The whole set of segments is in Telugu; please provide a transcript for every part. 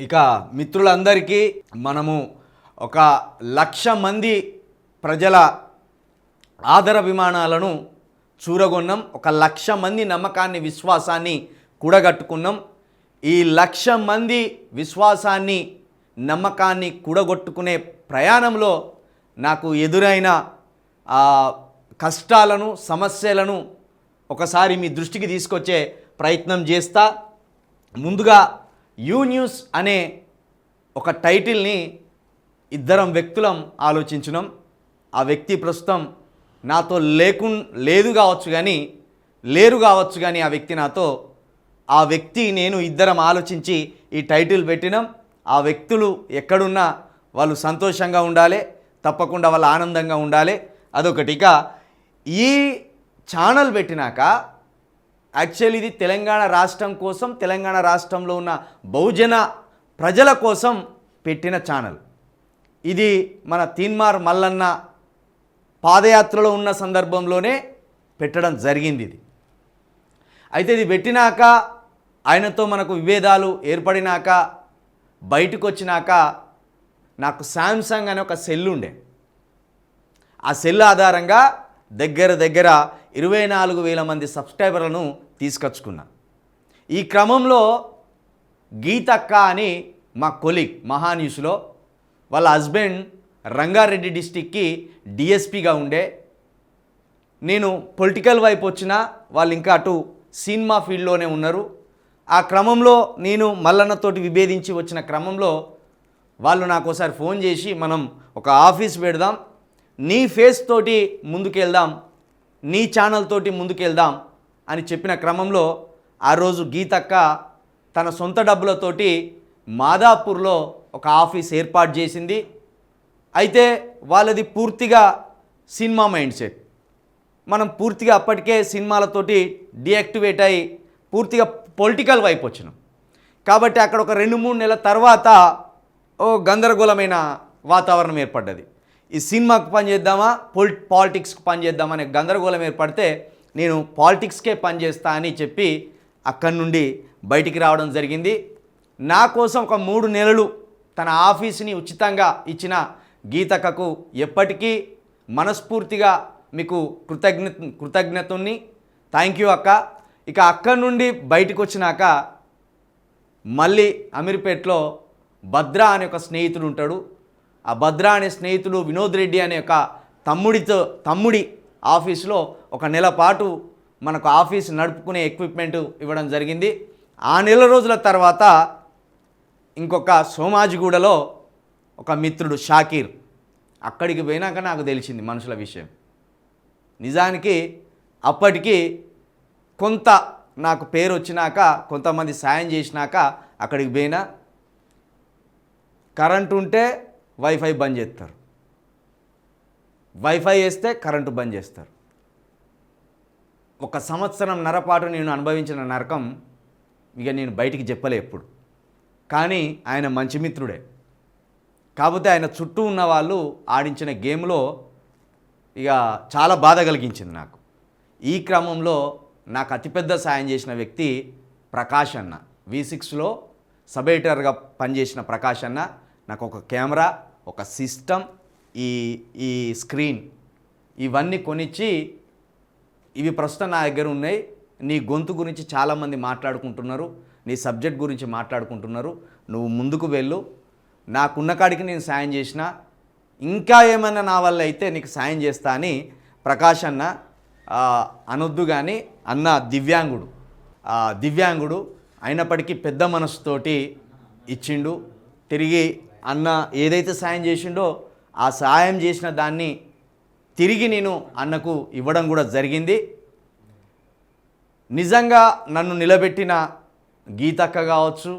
ఇక మిత్రులందరికీ మనము ఒక లక్ష మంది ప్రజల ఆదరాభిమానాలను చూరగొన్నాం. ఒక లక్ష మంది నమ్మకాన్ని విశ్వాసాన్ని కూడగట్టుకున్నాం. ఈ లక్ష మంది విశ్వాసాన్ని నమ్మకాన్ని కూడగొట్టుకునే ప్రయాణంలో నాకు ఎదురైన కష్టాలను సమస్యలను ఒకసారి మీ దృష్టికి తీసుకొచ్చే ప్రయత్నం చేస్తా. ముందుగా యూ న్యూస్ అనే ఒక టైటిల్ని ఇద్దరం వ్యక్తులం ఆలోచించినాం. ఆ వ్యక్తి ప్రస్తుతం నాతో లేకు లేదు కావచ్చు కానీ లేరు కావచ్చు కానీ ఆ వ్యక్తి నాతో ఆ వ్యక్తి నేను ఇద్దరం ఆలోచించి ఈ టైటిల్ పెట్టినాం. ఆ వ్యక్తులు ఎక్కడున్నా వాళ్ళు సంతోషంగా ఉండాలి తప్పకుండా వాళ్ళు ఆనందంగా ఉండాలి. అదొకటి. ఇక ఈ ఛానల్ పెట్టినాక యాక్చువల్లీ ఇది తెలంగాణ రాష్ట్రం కోసం తెలంగాణ రాష్ట్రంలో ఉన్న బహుజన ప్రజల కోసం పెట్టిన ఛానల్. ఇది మన తీన్మార్ మల్లన్న పాదయాత్రలో ఉన్న సందర్భంలోనే పెట్టడం జరిగింది ఇది. అయితే ఇది పెట్టినాక ఆయనతో మనకు విభేదాలు ఏర్పడినాక బయటకు వచ్చినాక నాకు శాంసంగ్ అనే ఒక సెల్ ఉండే. ఆ సెల్ ఆధారంగా దగ్గర దగ్గర ఇరవై నాలుగు వేల మంది సబ్స్క్రైబర్లను తీసుకొచ్చుకున్నా. ఈ క్రమంలో గీతక్క అని మా కొలీగ్ మహాన్యూస్లో వాళ్ళ హస్బెండ్ రంగారెడ్డి డిస్టిక్కి డిఎస్పిగా ఉండే. నేను పొలిటికల్ వైపు వచ్చినా వాళ్ళు ఇంకా అటు సినిమా ఫీల్డ్లోనే ఉన్నారు. ఆ క్రమంలో నేను మల్లన్నతోటి విభేదించి వచ్చిన క్రమంలో వాళ్ళు నాకు ఒకసారి ఫోన్ చేసి మనం ఒక ఆఫీస్ పెడదాం నీ ఫేస్ తోటి ముందుకెళ్దాం నీ ఛానల్ తోటి ముందుకెళ్దాం అని చెప్పిన క్రమంలో ఆ రోజు గీతక్క తన సొంత డబ్బులతోటి మాదాపూర్లో ఒక ఆఫీస్ ఏర్పాటు చేసింది. అయితే వాళ్ళది పూర్తిగా సినిమా మైండ్ సెట్ మనం పూర్తిగా అప్పటికే సినిమాలతోటి డియాక్టివేట్ అయ్యి పూర్తిగా పొలిటికల్ వైపు వచ్చినాం. కాబట్టి అక్కడ ఒక రెండు మూడు నెలల తర్వాత ఓ గందరగోళమైన వాతావరణం ఏర్పడ్డది. ఈ సినిమాకు పనిచేద్దామా? పొలి పాలిటిక్స్కి పనిచేద్దామా? అనే గందరగోళం ఏర్పడితే నేను పాలిటిక్స్కే పనిచేస్తా అని చెప్పి అక్కడి నుండి బయటికి రావడం జరిగింది. నా కోసం ఒక మూడు నెలలు తన ఆఫీస్ని ఉచితంగా ఇచ్చిన గీతకకు ఎప్పటికీ మనస్ఫూర్తిగా మీకు కృతజ్ఞ కృతజ్ఞతని. థ్యాంక్ యూ అక్క. ఇక అక్కడి నుండి బయటకు వచ్చినాక మళ్ళీ అమీర్పేట్లో భద్ర అనే ఒక స్నేహితుడు ఉంటాడు. ఆ భద్ర అనే స్నేహితుడు వినోద్ రెడ్డి అనే ఒక తమ్ముడితో తమ్ముడి ఆఫీస్లో ఒక నెల పాటు మనకు ఆఫీస్ నడుపుకునే ఎక్విప్మెంట్ ఇవ్వడం జరిగింది. ఆ నెల రోజుల తర్వాత ఇంకొక సోమాజిగూడలో ఒక మిత్రుడు షాకీర్ అక్కడికి పోయినాక నాకు తెలిసింది మనుషుల విషయం. నిజానికి అప్పటికి కొంత నాకు పేరు వచ్చినాక కొంతమంది సాయం చేసినాక అక్కడికి పోయినా. కరెంట్ ఉంటే వైఫై బంద్ చేస్తారు. వైఫై వేస్తే కరెంటు బంద్ చేస్తారు. ఒక సంవత్సరం నరపాటు నేను అనుభవించిన నరకం ఇక నేను బయటికి చెప్పలే ఎప్పుడు. కానీ ఆయన మంచి మిత్రుడే. కాకపోతే ఆయన చుట్టూ ఉన్న వాళ్ళు ఆడించిన గేమ్లో ఇక చాలా బాధ కలిగించింది నాకు. ఈ క్రమంలో నాకు అతిపెద్ద సాయం చేసిన వ్యక్తి ప్రకాష్ అన్న. వి సిక్స్లో సబ్ ఎడిటర్గా పనిచేసిన ప్రకాష్ అన్న. నాకు ఒక కెమెరా ఒక సిస్టమ్ ఈ ఈ స్క్రీన్ ఇవన్నీ కొనిచ్చి ఇవి ప్రస్తుతం నా దగ్గర ఉన్నాయి. నీ గొంతు గురించి చాలామంది మాట్లాడుకుంటున్నారు. నీ సబ్జెక్ట్ గురించి మాట్లాడుకుంటున్నారు. నువ్వు ముందుకు వెళ్ళు. నాకున్న కాడికి నేను సాయం చేసిన ఇంకా ఏమైనా నా వల్ల అయితే నీకు సాయం చేస్తా అని ప్రకాష్ అన్న అనొద్దు కానీ అన్న దివ్యాంగుడు. దివ్యాంగుడు అయినప్పటికీ పెద్ద మనసుతోటి ఇచ్చిండు. తిరిగి అన్న ఏదైతే సాయం చేసిండో ఆ సాయం చేసిన దాన్ని తిరిగి నేను అన్నకు ఇవ్వడం కూడా జరిగింది. నిజంగా నన్ను నిలబెట్టిన గీతక్క కావచ్చు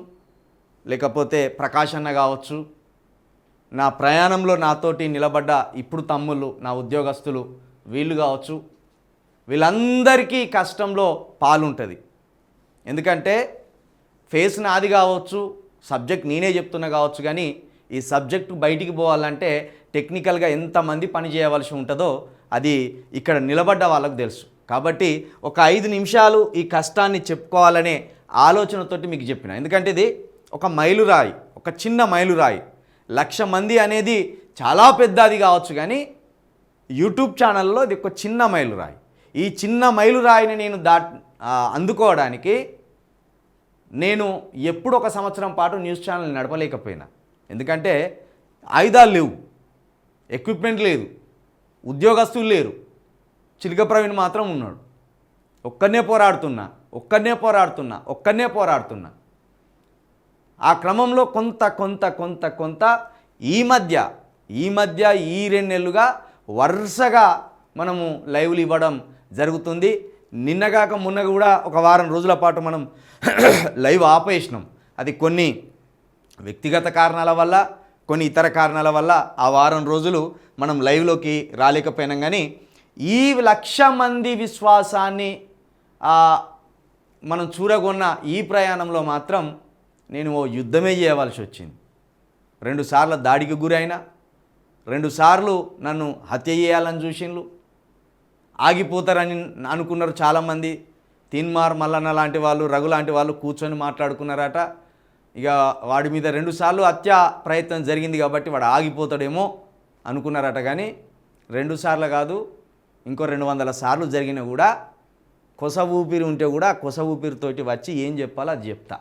లేకపోతే ప్రకాష్ అన్న కావచ్చు నా ప్రయాణంలో నాతోటి నిలబడ్డ ఇప్పుడు తమ్ముళ్ళు నా ఉద్యోగస్తులు వీళ్ళు కావచ్చు వీళ్ళందరికీ కష్టంలో పాలుంటుంది. ఎందుకంటే ఫేస్ నాది కావచ్చు సబ్జెక్ట్ నేనే చెప్తున్నా కావచ్చు కానీ ఈ సబ్జెక్టు బయటికి పోవాలంటే టెక్నికల్గా ఎంతమంది పని చేయవలసి ఉంటుందో అది ఇక్కడ నిలబడ్డ వాళ్ళకు తెలుసు. కాబట్టి ఒక ఐదు నిమిషాలు ఈ కష్టాన్ని చెప్పుకోవాలనే ఆలోచనతోటి మీకు చెప్పిన. ఎందుకంటే ఇది ఒక మైలురాయి ఒక చిన్న మైలురాయి. లక్ష మంది అనేది చాలా పెద్దది కావచ్చు కానీ యూట్యూబ్ ఛానల్లో ఇది ఒక చిన్న మైలురాయి. ఈ చిన్న మైలురాయిని నేను దా అందుకోవడానికి నేను ఎప్పుడు ఒక సంవత్సరం పాటు న్యూస్ ఛానల్ నడపలేకపోయినా. ఎందుకంటే ఆయుధాలు లేవు ఎక్విప్మెంట్ లేదు ఉద్యోగస్తులు లేరు. చిలుక ప్రవీణ్ మాత్రం ఉన్నాడు. ఒక్కనే పోరాడుతున్నా ఒక్కనే పోరాడుతున్నా ఒక్కనే పోరాడుతున్నా. ఆ క్రమంలో కొంత కొంత కొంత కొంత ఈ మధ్య ఈ మధ్య ఈ రెండు నెలలుగా వరుసగా మనము లైవ్లు ఇవ్వడం జరుగుతుంది. నిన్నగాక మొన్న కూడా ఒక వారం రోజుల పాటు మనం లైవ్ ఆపేసినాం. అది కొన్ని వ్యక్తిగత కారణాల వల్ల కొన్ని ఇతర కారణాల వల్ల ఆ వారం రోజులు మనం లైవ్లోకి రాలేకపోయినాం కానీ ఈ లక్ష మంది విశ్వాసాన్ని మనం చూరగొన్న ఈ ప్రయాణంలో మాత్రం నేను ఓ యుద్ధమే చేయవలసి వచ్చింది. రెండుసార్లు దాడికి గురైన రెండుసార్లు నన్ను హత్య చేయాలని చూసిండ్రు ఆగిపోతారని అనుకున్నారు చాలామంది. తిన్మార్ మల్లన్న లాంటి వాళ్ళు రఘు లాంటి వాళ్ళు కూర్చొని మాట్లాడుకున్నారట. ఇక వాడి మీద రెండుసార్లు హత్య ప్రయత్నం జరిగింది కాబట్టి వాడు ఆగిపోతాడేమో అనుకున్నారట కానీ రెండు సార్లు కాదు ఇంకో రెండు వందల సార్లు జరిగినా కూడా కొస ఊపిరి ఉంటే కూడా కొస ఊపిరితోటి వచ్చి ఏం చెప్పాలో అది చెప్తా.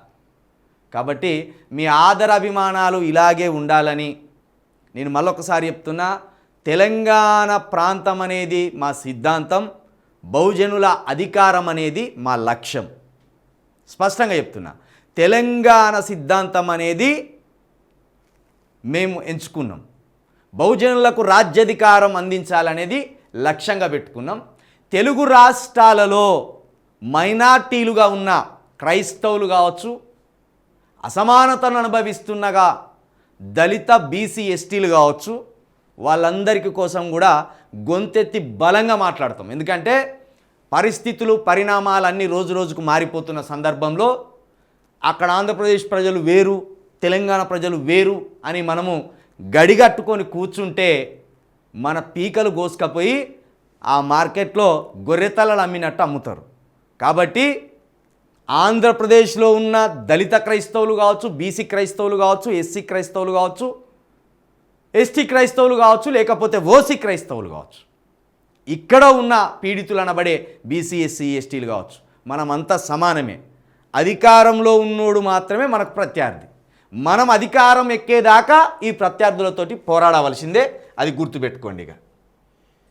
కాబట్టి మీ ఆదర అభిమానాలు ఇలాగే ఉండాలని నేను మళ్ళొకసారి చెప్తున్నా తెలంగాణ ప్రాంతం అనేది మా సిద్ధాంతం బహుజనుల అధికారం అనేది మా లక్ష్యం. స్పష్టంగా చెప్తున్నా. తెలంగాణ సిద్ధాంతం అనేది మేము ఎంచుకున్నాం. బహుజనులకు రాజ్యాధికారం అందించాలనేది లక్ష్యంగా పెట్టుకున్నాం. తెలుగు రాష్ట్రాలలో మైనార్టీలుగా ఉన్న క్రైస్తవులు కావచ్చు అసమానతను అనుభవిస్తున్నగా దళిత బీసీ ఎస్టీలు కావచ్చు వాళ్ళందరికీ కోసం కూడా గొంతెత్తి బలంగా మాట్లాడతాం. ఎందుకంటే పరిస్థితులు పరిణామాలు అన్నీ రోజు రోజుకు మారిపోతున్న సందర్భంలో అక్కడ ఆంధ్రప్రదేశ్ ప్రజలు వేరు తెలంగాణ ప్రజలు వేరు అని మనము గడిగట్టుకొని కూర్చుంటే మన పీకలు కోసుకపోయి ఆ మార్కెట్లో గొర్రెతలలు అమ్మినట్టు అమ్ముతారు. కాబట్టి ఆంధ్రప్రదేశ్లో ఉన్న దళిత క్రైస్తవులు కావచ్చు బీసీ క్రైస్తవులు కావచ్చు ఎస్సీ క్రైస్తవులు కావచ్చు ఎస్టీ క్రైస్తవులు కావచ్చు లేకపోతే ఓసీ క్రైస్తవులు కావచ్చు. ఇక్కడ ఉన్న పీడితులు అనబడే బీసీ ఎస్సీ ఎస్టీలు కావచ్చు. మనమంతా సమానమే. అధికారంలో ఉన్నోడు మాత్రమే మనకు ప్రత్యర్థి. మనం అధికారం ఎక్కేదాకా ఈ ప్రత్యర్థులతోటి పోరాడవలసిందే. అది గుర్తుపెట్టుకోండి ఇక.